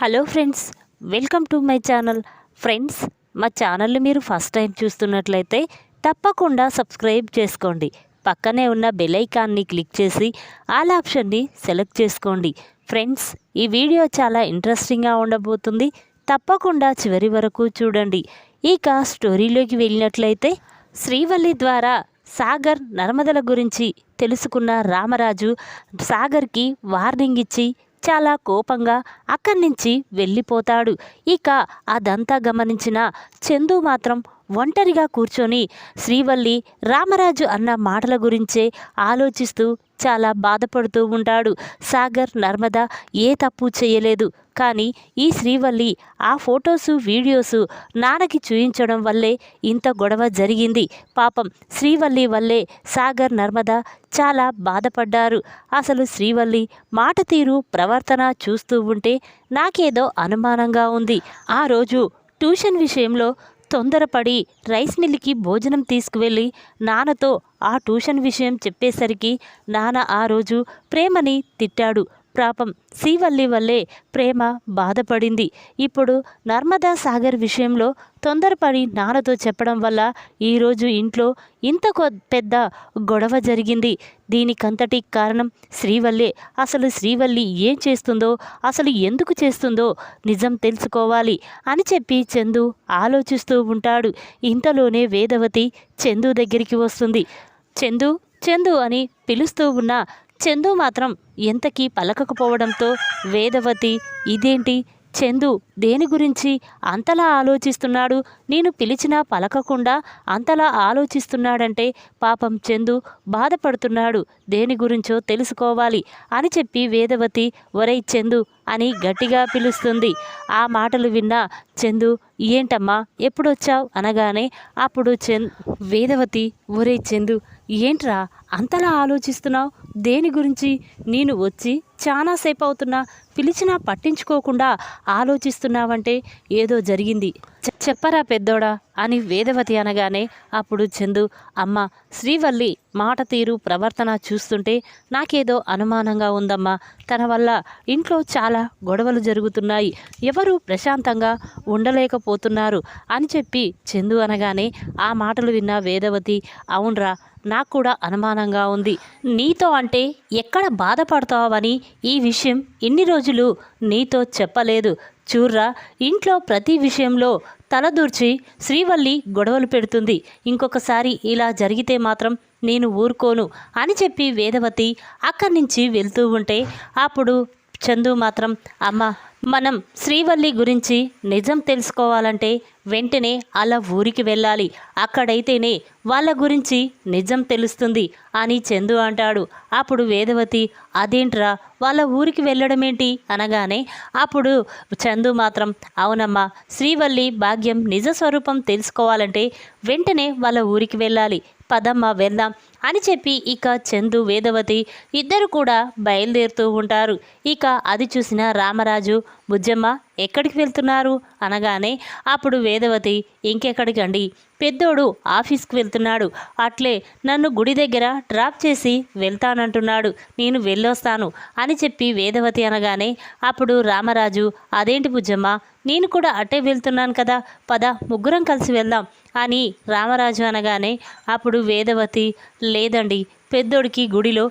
Hello friends welcome to my channel. Friends మా ఛానల్ని మీరు ఫస్ట్ టైం చూస్తున్నట్లయితే తప్పకుండా సబ్స్క్రైబ్ చేసుకోండి. పక్కనే ఉన్న బెల్ ఐకాన్ని క్లిక్ చేసి ఆల్ ఆప్షన్ని సెలెక్ట్ చేసుకోండి. ఫ్రెండ్స్ ఈ వీడియో చాలా ఇంట్రెస్టింగ్గా ఉండబోతుంది. తప్పకుండా చివరి వరకు చూడండి. ఇక స్టోరీలోకి వెళ్ళినట్లయితే శ్రీవల్లి ద్వారా సాగర్ నర్మదల గురించి తెలుసుకున్న రామరాజు సాగర్కి వార్నింగ్ ఇచ్చి చాలా కోపంగా అక్కడి నుంచి వెళ్ళిపోతాడు. ఇక అదంతా గమనించిన చందు మాత్రం ఒంటరిగా కూర్చొని శ్రీవల్లి రామరాజు అన్న మాటల గురించే ఆలోచిస్తూ చాలా బాధపడుతూ ఉంటాడు. సాగర్ నర్మద ఏ తప్పు చేయలేదు. కానీ ఈ శ్రీవల్లి ఆ ఫొటోసు వీడియోసు నాన్నకి చూయించడం వల్లే ఇంత గొడవ జరిగింది. పాపం శ్రీవల్లి వల్లే సాగర్ నర్మద చాలా బాధపడ్డారు. అసలు శ్రీవల్లి మాట తీరు ప్రవర్తన చూస్తూ ఉంటే నాకేదో అనుమానంగా ఉంది. ఆ రోజు ట్యూషన్ విషయంలో తొందరపడి రైస్ మిల్లుకి భోజనం తీసుకువెళ్ళి నాన్నతో ఆ ట్యూషన్ విషయం చెప్పేసరికి నాన్న ఆ రోజు ప్రేమని తిట్టాడు. పాపం శ్రీవల్లి వల్లే ప్రేమ బాధపడింది. ఇప్పుడు నర్మదా సాగర్ విషయంలో తొందరపడి నాన్నతో చెప్పడం వల్ల ఈరోజు ఇంట్లో ఇంత పెద్ద గొడవ జరిగింది. దీనికంతటి కారణం శ్రీవల్లే. అసలు శ్రీవల్లి ఏం చేస్తుందో అసలు ఎందుకు చేస్తుందో నిజం తెలుసుకోవాలి అని చెప్పి చందు ఆలోచిస్తూ ఉంటాడు. ఇంతలోనే వేదవతి చందు దగ్గరికి వస్తుంది. చందు చందు అని పిలుస్తూ ఉన్న చందు మాత్రం ఎంతకీ పలకకపోవడంతో వేదవతి ఇదేంటి? చందు దేని గురించి అంతలా ఆలోచిస్తున్నాడు? నేను పిలిచినా పలకకుండా అంతలా ఆలోచిస్తున్నాడంటే పాపం చందు బాధపడుతున్నాడు. దేని గురించో తెలుసుకోవాలి అని చెప్పి వేదవతి ఒరై చందు అని గట్టిగా పిలుస్తుంది. ఆ మాటలు విన్నా చందు ఏంటమ్మా? ఎప్పుడొచ్చావు? అనగానే అప్పుడు చంద్ వేదవతి ఒరే చందు ఏంట్రా? అంతలా ఆలోచిస్తున్నావు? దేని గురించి నేను వచ్చి చాలాసేపు అవుతున్నా పిలిచినా పట్టించుకోకుండా ఆలోచిస్తున్నావంటే ఏదో జరిగింది. చెప్పరా పెద్దోడా అని వేదవతి అనగానే అప్పుడు చందు అమ్మ శ్రీవల్లి మాట తీరు ప్రవర్తన చూస్తుంటే నాకేదో అనుమానంగా ఉందమ్మా. తన వల్ల ఇంట్లో చాలా గొడవలు జరుగుతున్నాయి. ఎవరు ప్రశాంతంగా ఉండలేకపోతున్నారు అని చెప్పి చందు అనగానే ఆ మాటలు విన్న వేదవతి అవునరా నాకు కూడా అనుమానంగా ఉంది. నీతో అంటే ఎక్కడ బాధపడతావని ఈ విషయం ఇన్ని రోజులు నీతో చెప్పలేదు. చూర్రా ఇంట్లో ప్రతి విషయంలో తలదూర్చి శ్రీవల్లి గొడవలు పెడుతుంది. ఇంకొకసారి ఇలా జరిగితే మాత్రం నేను ఊరుకోను అని చెప్పి వేదవతి అక్కడి నుంచి వెళ్తూ ఉంటే అప్పుడు చందు మాత్రం అమ్మ మనం శ్రీవల్లి గురించి నిజం తెలుసుకోవాలంటే వెంటనే అలా ఊరికి వెళ్ళాలి. అక్కడైతేనే వాళ్ళ గురించి నిజం తెలుస్తుంది అని చందు అంటాడు. అప్పుడు వేదవతి అదేంట్రా వాళ్ళ ఊరికి వెళ్ళడం ఏంటి అనగానే అప్పుడు చందు మాత్రం అవునమ్మా శ్రీవల్లి భాగ్యం నిజ స్వరూపం తెలుసుకోవాలంటే వెంటనే వాళ్ళ ఊరికి వెళ్ళాలి. పదమ్మ వెళ్దాం. అని చెప్పి ఇక చందు వేదవతి ఇద్దరు కూడా బయలుదేరుతూ ఉంటారు. ఇక అది చూసిన రామరాజు బుజ్జమ్మ ఎక్కడికి వెళ్తున్నారు? అనగానే అప్పుడు వేదవతి ఇంకెక్కడికండి పెద్దోడు ఆఫీస్కి వెళ్తున్నాడు. అట్లే నన్ను గుడి దగ్గర డ్రాప్ చేసి వెళ్తానంటున్నాడు. నేను వెళ్ళొస్తాను అని చెప్పి వేదవతి అనగానే అప్పుడు రామరాజు అదేంటి బుజ్జమ్మ? నేను కూడా అట్టే వెళ్తున్నాను కదా. పద ముగ్గురం కలిసి వెళ్దాం అని రామరాజు అనగానే అప్పుడు వేదవతి లేదండి పెద్దోడికి గుడిలో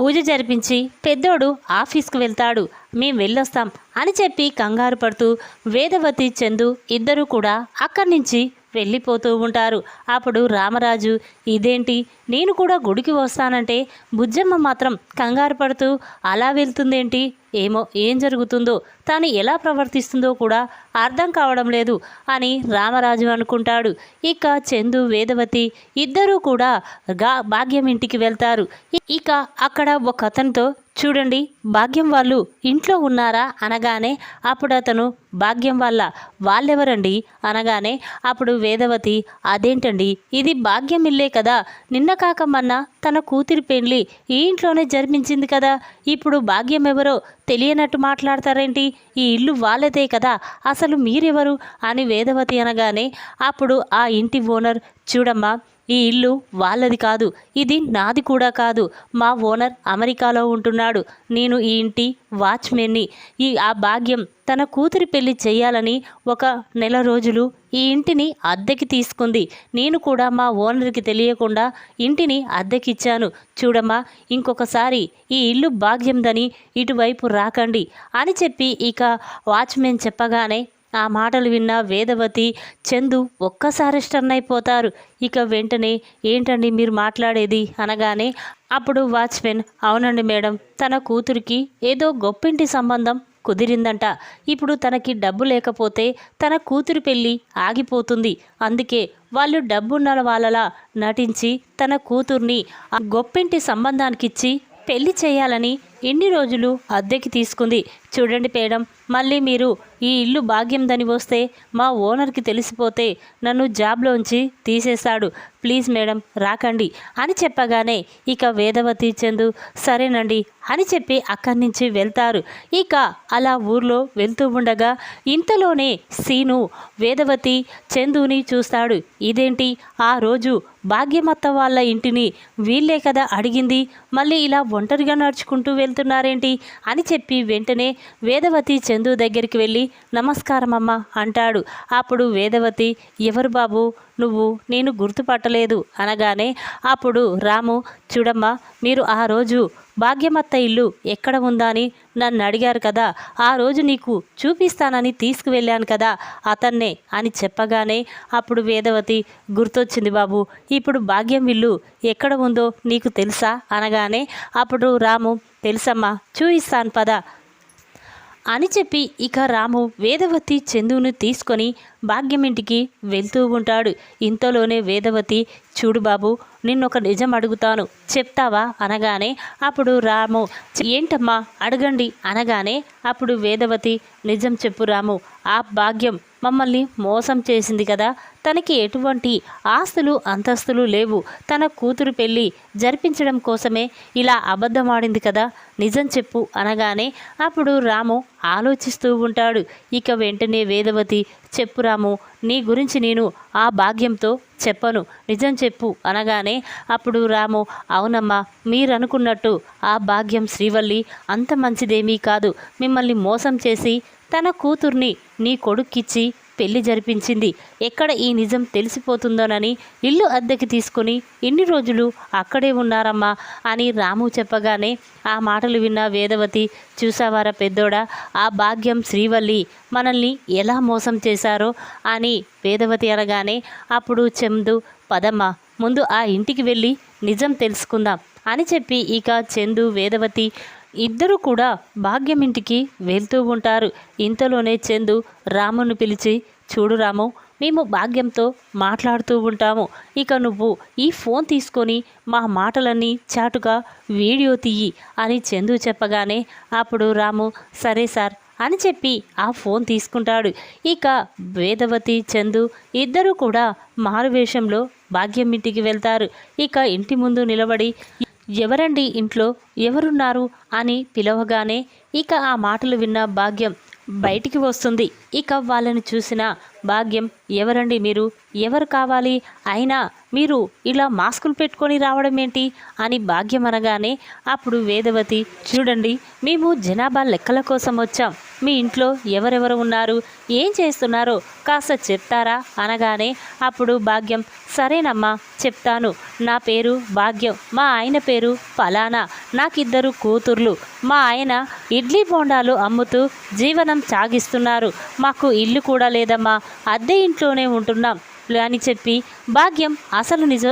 పూజ జరిపించి పెద్దోడు ఆఫీస్కి వెళ్తాడు మేం వెళ్ళొస్తాం అని చెప్పి కంగారు పడుతూ వేదవతి చందు ఇద్దరూ కూడా అక్కడి నుంచి వెళ్ళిపోతూ ఉంటారు. అప్పుడు రామరాజు ఇదేంటి? నేను కూడా గుడికి వస్తానంటే బుజ్జమ్మ మాత్రం కంగారు పడుతూ అలా వెళ్తుందేంటి? ఏమో ఏం జరుగుతుందో తాను ఎలా ప్రవర్తిస్తుందో కూడా అర్థం కావడం లేదు అని రామరాజు అనుకుంటాడు. ఇక చందు వేదవతి ఇద్దరూ కూడా గా భాగ్యం ఇంటికి వెళ్తారు. ఇక అక్కడ ఒక అతనితో చూడండి భాగ్యం వాళ్ళు ఇంట్లో ఉన్నారా? అనగానే అప్పుడు అతను భాగ్యం వాళ్ళ వాళ్ళెవరండి? అనగానే అప్పుడు వేదవతి అదేంటండి ఇది భాగ్యం ఇల్లే కదా. నిన్న కాక తన కూతురి పెళ్ళి ఈ ఇంట్లోనే జరిపించింది కదా. ఇప్పుడు భాగ్యం ఎవరో తెలియనట్టు మాట్లాడతారేంటి? ఈ ఇల్లు వాళ్ళదే కదా. అసలు మీరెవరు? అని వేదవతి అనగానే అప్పుడు ఆ ఇంటి ఓనర్ చూడమ్మా ఈ ఇల్లు వాళ్ళది కాదు ఇది నాది కూడా కాదు. మా ఓనర్ అమెరికాలో ఉంటున్నాడు. నేను ఈ ఇంటి వాచ్మెన్ని. ఈ ఆ భాగ్యం తన కూతురి పెళ్ళి చేయాలని ఒక నెల రోజులు ఈ ఇంటిని అద్దెకి తీసుకుంది. నేను కూడా మా ఓనర్కి తెలియకుండా ఇంటిని అద్దెకిచ్చాను. చూడమ్మా ఇంకొకసారి ఈ ఇల్లు భాగ్యందని ఇటువైపు రాకండి అని చెప్పి ఇక వాచ్మెన్ చెప్పగానే ఆ మాటలు విన్న వేదవతి చందు ఒక్కసారి స్టర్న్ అయిపోతారు ఇక వెంటనే ఏంటండి మీరు మాట్లాడేది? అనగానే అప్పుడు వాచ్మెన్ అవునండి మేడం తన కూతురికి ఏదో గొప్పింటి సంబంధం కుదిరిందంట. ఇప్పుడు తనకి డబ్బు లేకపోతే తన కూతురు పెళ్ళి ఆగిపోతుంది. అందుకే వాళ్ళు డబ్బున్న వాళ్ళలా నటించి తన కూతుర్ని ఆ గొప్పింటి సంబంధానికిచ్చి పెళ్ళి చేయాలని ఎన్ని రోజులు అద్దెకి తీసుకుంది? చూడండి పేడం మళ్ళీ మీరు ఈ ఇల్లు భాగ్యందని వస్తే మా ఓనర్కి తెలిసిపోతే నన్ను జాబ్లోంచి తీసేశాడు. ప్లీజ్ మేడం రాకండి. అని చెప్పగానే ఇక వేదవతి చందు సరేనండి అని చెప్పి అక్కడి నుంచి వెళ్తారు. ఇక అలా ఊర్లో వెళ్తూ ఉండగా ఇంతలోనే సీను వేదవతి చందుని చూస్తాడు. ఇదేంటి? ఆ రోజు భాగ్యమత్త వాళ్ళ ఇంటిని వీళ్ళే కదా అడిగింది. మళ్ళీ ఇలా ఒంటరిగా నడుచుకుంటూ వెళ్తున్నారేంటి అని చెప్పి వెంటనే వేదవతి చందు దగ్గరికి వెళ్ళి నమస్కారం అమ్మ అంటాడు. అప్పుడు వేదవతి ఎవరు బాబు? నువ్వు నేను గుర్తుపట్టలేదు అనగానే అప్పుడు రాము చూడమ్మా మీరు ఆ రోజు భాగ్యమత్త ఇల్లు ఎక్కడ ఉందని నన్ను అడిగారు కదా ఆ రోజు నీకు చూపిస్తానని తీసుకువెళ్ళాను కదా అతన్నే అని చెప్పగానే అప్పుడు వేదవతి గుర్తొచ్చింది బాబు ఇప్పుడు భాగ్యం ఇల్లు ఎక్కడ ఉందో నీకు తెలుసా? అనగానే అప్పుడు రాము తెలుసమ్మా చూయిస్తాను పద. అని చెప్పి ఇక రాము వేదవతి చందును తీసుకొని భాగ్యమింటికి వెళ్తూ ఉంటాడు. ఇంతలోనే వేదవతి చూడు బాబు నిన్నొక నిజం అడుగుతాను. చెప్తావా? అనగానే అప్పుడు రాము ఏంటమ్మా? అడగండి. అనగానే అప్పుడు వేదవతి నిజం చెప్పు రాము ఆ భాగ్యం మమ్మల్ని మోసం చేసింది కదా తనకి ఎటువంటి ఆస్తులు అంతస్తులు లేవు. తన కూతురు పెళ్ళి జరిపించడం కోసమే ఇలా అబద్ధమాడింది కదా నిజం చెప్పు. అనగానే అప్పుడు రాము ఆలోచిస్తూ ఉంటాడు. ఇక వెంటనే వేదవతి చెప్పు రాము నీ గురించి నేను ఆ భాగ్యంతో చెప్పను. నిజం చెప్పు అనగానే అప్పుడు రాము అవునమ్మా మీరనుకున్నట్టు ఆ భాగ్యం శ్రీవల్లి అంత మంచిదేమీ కాదు. మిమ్మల్ని మోసం చేసి తన కూతుర్ని నీ కొడుక్కిచ్చి పెళ్ళి జరిపించింది. ఎక్కడ ఈ నిజం తెలిసిపోతుందోనని ఇల్లు అద్దెకి తీసుకుని ఇన్ని రోజులు అక్కడే ఉన్నారమ్మా అని రాము చెప్పగానే ఆ మాటలు విన్న వేదవతి చూసావారా పెద్దోడా ఆ భాగ్యం శ్రీవల్లి మనల్ని ఎలా మోసం చేశారో అని వేదవతి అనగానే అప్పుడు చందు పదమ్మ ముందు ఆ ఇంటికి వెళ్ళి నిజం తెలుసుకుందాం అని చెప్పి ఇక చందు వేదవతి ఇద్దరు కూడా భాగ్యమింటికి వెళ్తూ ఉంటారు. ఇంతలోనే చందు రామును పిలిచి చూడు రాము మేము భాగ్యంతో మాట్లాడుతూ ఉంటాము. ఇక నువ్వు ఈ ఫోన్ తీసుకొని మా మాటలన్నీ చాటుగా వీడియో తీయి అని చందు చెప్పగానే అప్పుడు రాము సరే సార్ అని చెప్పి ఆ ఫోన్ తీసుకుంటాడు. ఇక వేదవతి చందు ఇద్దరు కూడా మారువేషంలో భాగ్యం ఇంటికి వెళ్తారు. ఇక ఇంటి ముందు నిలబడి ఎవరండి ఇంట్లో? ఎవరున్నారు? అని పిలవగానే ఇక ఆ మాటలు విన్న భాగ్యం బయటికి వస్తుంది. ఇక వాళ్ళని చూసిన భాగ్యం ఎవరండి మీరు? ఎవరు కావాలి? అయినా మీరు ఇలా మాస్కులు పెట్టుకొని రావడం ఏంటి? అని భాగ్యం అనగానే అప్పుడు వేదవతి చూడండి మేము జనాభా లెక్కల కోసం వచ్చాం. మీ ఇంట్లో ఎవరెవరు ఉన్నారు? ఏం చేస్తున్నారో? కాస్త చెప్తారా? అనగానే అప్పుడు భాగ్యం సరేనమ్మా చెప్తాను. నా పేరు భాగ్యం మా ఆయన పేరు ఫలానా నాకిద్దరు కూతుర్లు. మా ఆయన ఇడ్లీ బోండాలు అమ్ముతూ జీవనం సాగిస్తున్నారు. మాకు ఇల్లు కూడా లేదమ్మా అద్దె ఇంట్లోనే ఉంటున్నాం అని చెప్పి భాగ్యం అసలు నిజ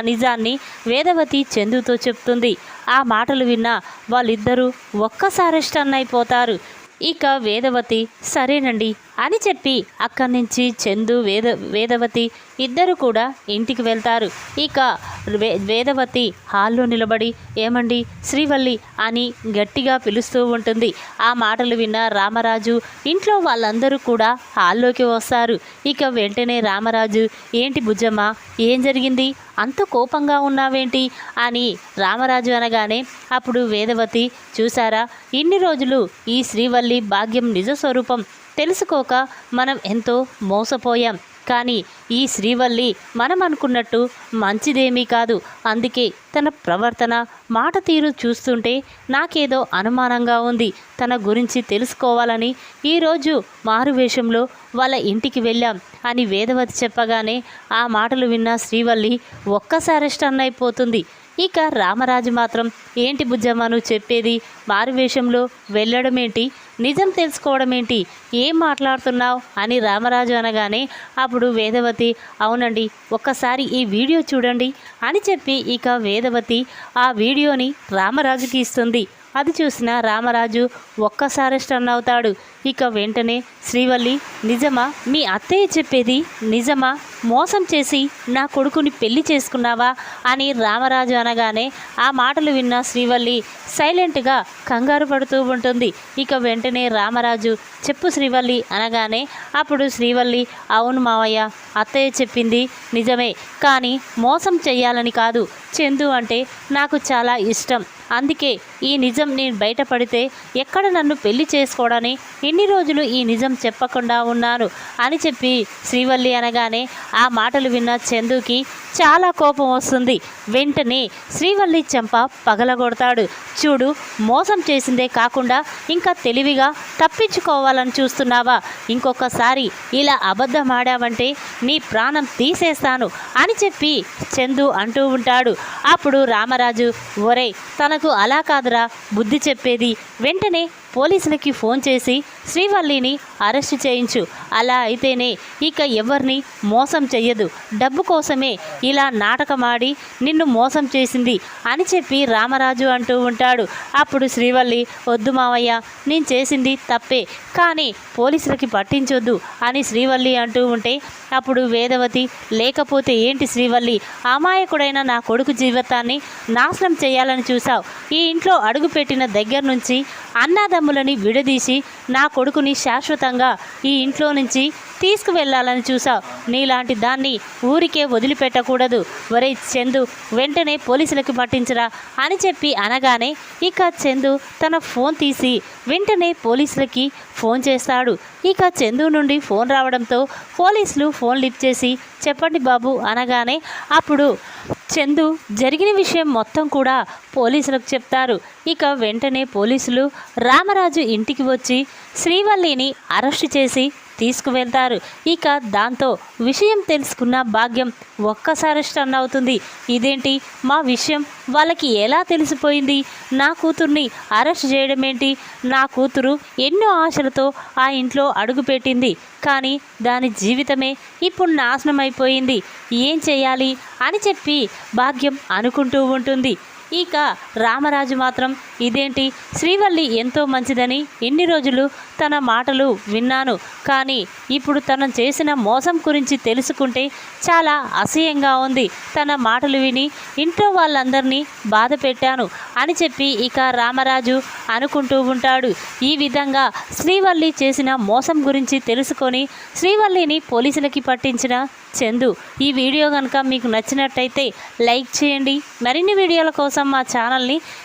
నిజాన్ని వేదవతి చందుతో చెప్తుంది. ఆ మాటలు విన్న వాళ్ళిద్దరూ ఒక్కసారి స్టన్ అయిపోతారు. ఇక వేదవతి సరేనండి. అని చెప్పి అక్కడి నుంచి చందు వేద వేదవతి ఇద్దరు కూడా ఇంటికి వెళ్తారు. ఇక వే వేదవతి హాల్లో నిలబడి ఏమండి శ్రీవల్లి అని గట్టిగా పిలుస్తూ ఉంటుంది. ఆ మాటలు విన్న రామరాజు ఇంట్లో వాళ్ళందరూ కూడా హాల్లోకి వస్తారు. ఇక వెంటనే రామరాజు ఏంటి బుజ్జమ్మ ఏం జరిగింది? అంత కోపంగా ఉన్నావేంటి? అని రామరాజు అనగానే అప్పుడు వేదవతి చూసారా ఇన్ని రోజులు ఈ శ్రీవల్లి భాగ్యం నిజ స్వరూపం. తెలుసుకోక మనం ఎంతో మోసపోయాం. కానీ ఈ శ్రీవల్లి మనం అనుకున్నట్టు మంచిదేమీ కాదు. అందుకే తన ప్రవర్తన మాట తీరు చూస్తుంటే నాకేదో అనుమానంగా ఉంది. తన గురించి తెలుసుకోవాలని ఈరోజు మారువేషంలో వాళ్ళ ఇంటికి వెళ్ళాం అని వేదవతి చెప్పగానే ఆ మాటలు విన్న శ్రీవల్లి ఒక్కసారి స్టన్ అయిపోతుంది. ఇక రామరాజు మాత్రం ఏంటి బుజ్జమ్మ నువ్వు చెప్పేది మారువేషంలో వెళ్ళడమేంటి? నిజం తెలుసుకోవడం ఏంటి? ఏం మాట్లాడుతున్నావు? అని రామరాజు అనగానే అప్పుడు వేదవతి అవునండి ఒక్కసారి ఈ వీడియో చూడండి అని చెప్పి ఇక వేదవతి ఆ వీడియోని రామరాజుకి ఇస్తుంది. అది చూసిన రామరాజు ఒక్కసారి స్టన్ అవుతాడు. ఇక వెంటనే శ్రీవల్లి నిజమా? మీ అత్తయ్య చెప్పేది నిజమా? మోసం చేసి నా కొడుకుని పెళ్ళి చేసుకున్నావా? అని రామరాజు అనగానే ఆ మాటలు విన్న శ్రీవల్లి సైలెంట్గా కంగారు పడుతూ ఉంటుంది. ఇక వెంటనే రామరాజు చెప్పు శ్రీవల్లి అనగానే అప్పుడు శ్రీవల్లి అవును మావయ్య అత్తయ్య చెప్పింది నిజమే కానీ మోసం చేయాలని కాదు. చందు అంటే నాకు చాలా ఇష్టం. అందుకే ఈ నిజం నేను బయటపడితే ఎక్కడ నన్ను పెళ్ళి చేసుకోవడని ఎన్ని రోజులు ఈ నిజం చెప్పకుండా ఉన్నాను అని చెప్పి శ్రీవల్లి అనగానే ఆ మాటలు విన్న చందుకి చాలా కోపం వస్తుంది. వెంటనే శ్రీవల్లి చెంప పగలగొడతాడు. చూడు మోసం చేసిందే కాకుండా ఇంకా తెలివిగా తప్పించుకోవాలని చూస్తున్నావా? ఇంకొకసారి ఇలా అబద్ధం ఆడావంటే నీ ప్రాణం తీసేస్తాను అని చెప్పి చందు అంటూ ఉంటాడు. అప్పుడు రామరాజు ఒరే తనకు అలా కాదురా. బుద్ధి చెప్పేది వెంటనే పోలీసులకి ఫోన్ చేసి శ్రీవల్లిని అరెస్ట్ చేయించు. అలా అయితేనే ఇక ఎవరిని మోసం చెయ్యదు. డబ్బు కోసమే ఇలా నాటకమాడి నిన్ను మోసం చేసింది అని చెప్పి రామరాజు అంటూ ఉంటాడు. అప్పుడు శ్రీవల్లి వద్దు మావయ్య నేను చేసింది తప్పే కానీ పోలీసులకి పట్టించొద్దు అని శ్రీవల్లి అంటూ ఉంటే అప్పుడు వేదవతి లేకపోతే ఏంటి శ్రీవల్లి అమాయకుడైన నా కొడుకు జీవితాన్ని నాశనం చేయాలని చూసావు ఈ ఇంట్లో అడుగుపెట్టిన దగ్గర నుంచి అన్నాదమ్ములని విడదీసి నా కొడుకుని శాశ్వతంగా ఈ ఇంట్లో నుంచి తీసుకువెళ్ళాలని చూసావు నీలాంటి దాన్ని ఊరికే వదిలిపెట్టకూడదు. ఒరే చందు వెంటనే పోలీసులకి పట్టించరా అని చెప్పి అనగానే ఇక చందు తన ఫోన్ తీసి వెంటనే పోలీసులకి ఫోన్ చేస్తాడు. ఇక చందు నుండి ఫోన్ రావడంతో పోలీసులు ఫోన్ లిఫ్ట్ చేసి చెప్పండి బాబు అనగానే అప్పుడు చందు జరిగిన విషయం మొత్తం కూడా పోలీసులకు చెప్తారు. ఇక వెంటనే పోలీసులు రామరాజు ఇంటికి వచ్చి శ్రీవల్లిని అరెస్ట్ చేసి తీసుకువెళ్తారు. ఇక దాంతో విషయం తెలుసుకున్న భాగ్యం ఒక్కసారి స్టన్ అవుతుంది. ఇదేంటి? మా విషయం వాళ్ళకి ఎలా తెలిసిపోయింది? నా కూతుర్ని అరెస్ట్ చేయడం ఏంటి నా కూతురు ఎన్నో ఆశలతో ఆ ఇంట్లో అడుగుపెట్టింది. కానీ దాని జీవితమే ఇప్పుడు నాశనం అయిపోయింది ఏం చేయాలి? అని చెప్పి భాగ్యం అనుకుంటూ ఉంటుంది. ఇక రామరాజు మాత్రం ఇదేంటి? శ్రీవల్లి ఎంతో మంచిదని ఇన్ని రోజులు తన మాటలు విన్నాను. కానీ ఇప్పుడు తను చేసిన మోసం గురించి తెలుసుకుంటే చాలా అసహ్యంగా ఉంది. తన మాటలు విని ఇంట్లో వాళ్ళందరినీ బాధ పెట్టాను అని చెప్పి ఇక రామరాజు అనుకుంటూ ఉంటాడు. ఈ విధంగా శ్రీవల్లి చేసిన మోసం గురించి తెలుసుకొని శ్రీవల్లిని పోలీసులకి పట్టించిన చందు. ఈ వీడియో కనుక మీకు నచ్చినట్టయితే లైక్ చేయండి. మరిన్ని వీడియోల కోసం మా ఛానల్ని